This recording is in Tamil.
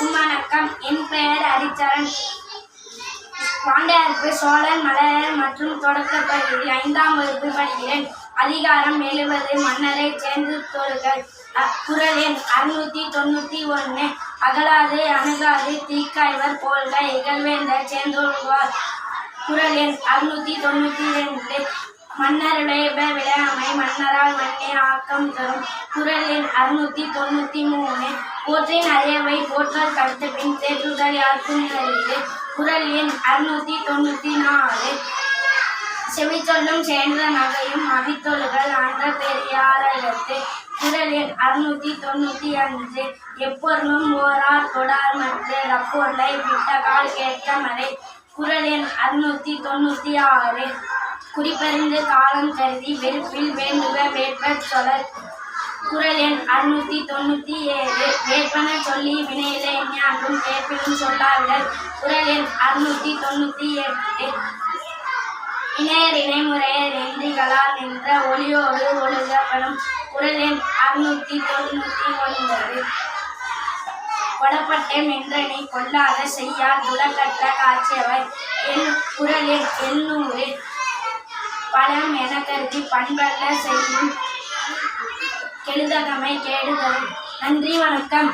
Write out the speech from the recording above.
வணக்கம் என் பெயர் ஹரிச்சரன். பாண்டியாருக்கு சோழன் மலையர் மற்றும் தொடக்கப் ஐந்தாம் வகுப்பு படிக்கிறேன். அதிகாரம் எழுபது மன்னரை சேர்ந்து தொழுகள் அ- எண் அறுநூத்தி தொண்ணூத்தி ஒன்று அகலாது அணுகாது தீக்காய்வர் போல்க இகழ்வேந்தர் சேர்ந்தோழுவார் குரல் எண் அறுநூத்தி தொண்ணூத்தி ரெண்டு. மன்னருடைய விளையாமை மன்னரால் மண்ணே ஆக்கம் தரும். குரல் எண் அறுநூத்தி தொண்ணூத்தி மூணு போற்றின் அறியவை போற்றால் கடத்த பின் தேற்றுதல் யாருக்கும் அறிவு குரல் எண் அறுநூத்தி தொண்ணூத்தி நாலு. செவிச்சொல்லும் சேர்ந்த நகையும் அவித்தொழுகள் ஆண்ட பெரியாரகத்து குரல் எண் அறுநூத்தி தொண்ணூத்தி அஞ்சு எப்பொருளும் ஓரார் தொடார் மற்ற ரப்பொருளை விட்டகால் கேட்க மறை. குரல் எண் அறுநூத்தி தொண்ணூத்தி ஆறு. குறிப்பறிந்து காலம் கருதி வெறுப்பில் வேண்டுவ வேட்பர் சொலர். குறள் எண் அறுநூத்தி தொண்ணூத்தி ஏழு. வேட்பன சொல்லி வினையிலே ஞானம் வேட்பிலும் சொல்லாவிடல். குறள் எண் அறுநூத்தி தொண்ணூத்தி எட்டு. இணையர் இணைமுறையர் எந்திகளால் நின்ற ஒளியோடு ஒழுகப்படும். குரல் எண் அறுநூத்தி தொண்ணூத்தி ஒன்பது. கொடப்பட்டேம் என்றனை கொல்லாத செய்யார் குலக்கற்ற காட்சியவர். என் குரல் எண் எண்ணூறு. பழம் என கருதி பண்பல்ல செய்யும் எழுதகமை கேடுதலும் நன்றி வணக்கம்.